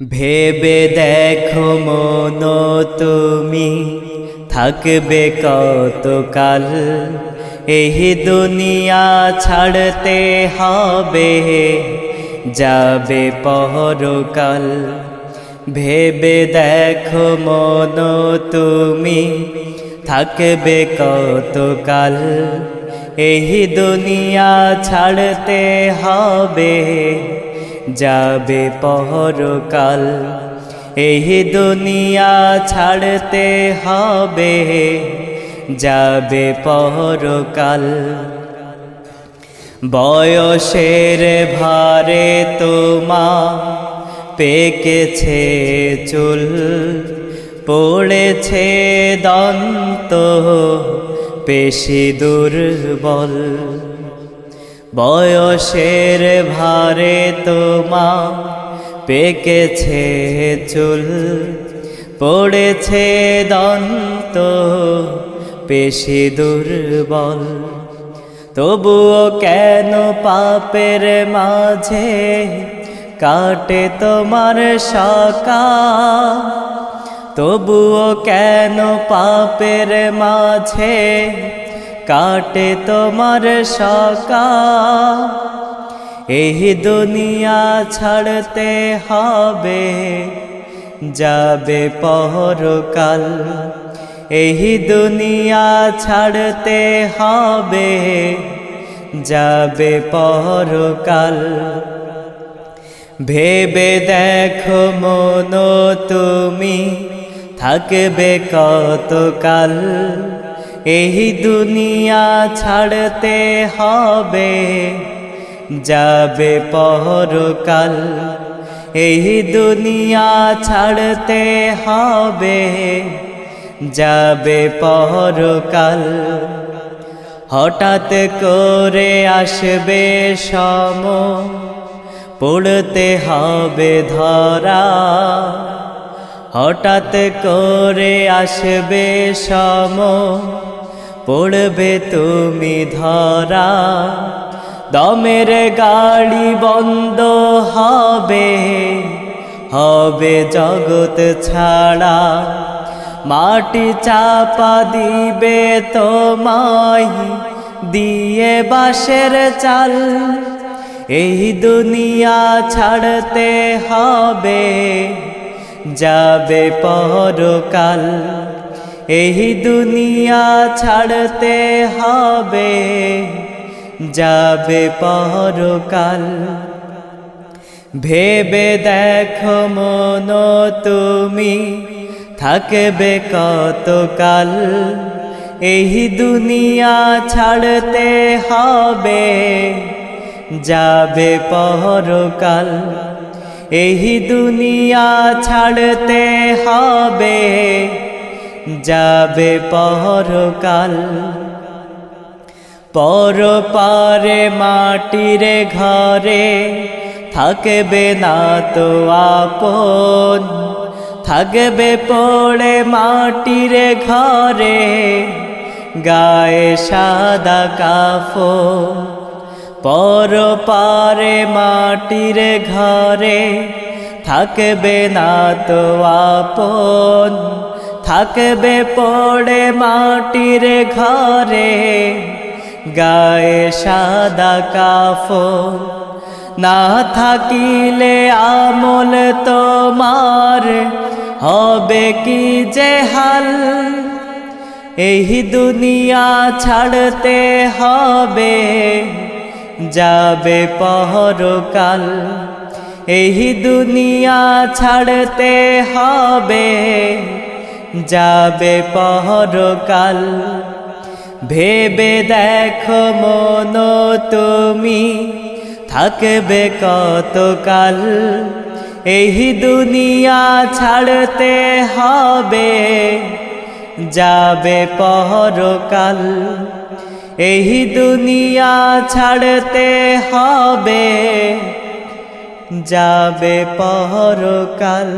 ভেবে দেখো মন তুমি, থাকবে কতকাল? এই দুনিয়া ছাড়তে হবে, যাবে পরকাল। ভেবে দেখো মন তুমি, থাকবে কতকাল? এই দুনিয়া ছাড়তে হবে যাবে পরকাল। এই দুনিয়া ছাড়তে হবে, যাবে পরকাল। বয়সের ভারে তোমা পেকেছে চুল, পড়েছে দন্ত, পেশি দুর্বল। বয়সের ভারে তোমা পেকেছে চুল, পড়েছে দন্ত, পেশি দুর্বল। তবুও কেন পাপের মাঝে কাটে তোমার সকা তবুও কেন পাপের মাঝে কাটে তোমার সকা। এই দুনিয়া ছাড়তে হবে, যাবে পরকাল। এই দুনিয়া ছাড়তে হবে, যাবে পরকাল। ভেবে দেখো মন তুমি, থাকবে কতকাল? এই দুনিয়া ছাড়তে হবে, যাবে পরকাল। এই দুনিয়া ছাড়তে হবে, যাবে পরকাল। হঠাৎ করে আসবে সম, পড়তে হবে ধরা। হঠাৎ করে আসবে সম পড়বে তুমি ধরা। দমের গাড়ি বন্ধ হবে হবে জগৎ ছাড়া। মাটি চাপা দিবে তোমায়, দিয়ে বাঁশের চাল। এই দুনিয়া ছাড়তে হবে, যাবে পরকাল। এই দুনিয়া ছাড়তে হবে, যাবে পরকাল। ভেবে দেখো মন তুমি, থাকবে কতকাল। এই দুনিয়া ছাড়তে হবে, যাবে পরকাল। এই দুনিয়া ছাড়তে হবে যাবে পরকাল। পর পারে মাটির ঘরে থাকবে না তো আপন। থাকবে পড়ে মাটির ঘরে, গায়ে সাদা কাফো পর পারে মাটির ঘরে থাকবে না তো আপন। থাকবে পড়ে মাটির ঘরে, গায়ে সাদা কাফো না থাকিলে আমল তোমার হবে কি যে হাল? এই দুনিয়া ছাড়তে হবে, যাবে পরকাল। এই দুনিয়া ছাড়তে হবে যাবে পরকাল। ভেবে দেখো মন তুমি, থাকবে কতকাল? এই দুনিয়া ছাড়তে হবে, যাবে পরকাল। এই দুনিয়া ছাড়তে হবে, যাবে পরকাল।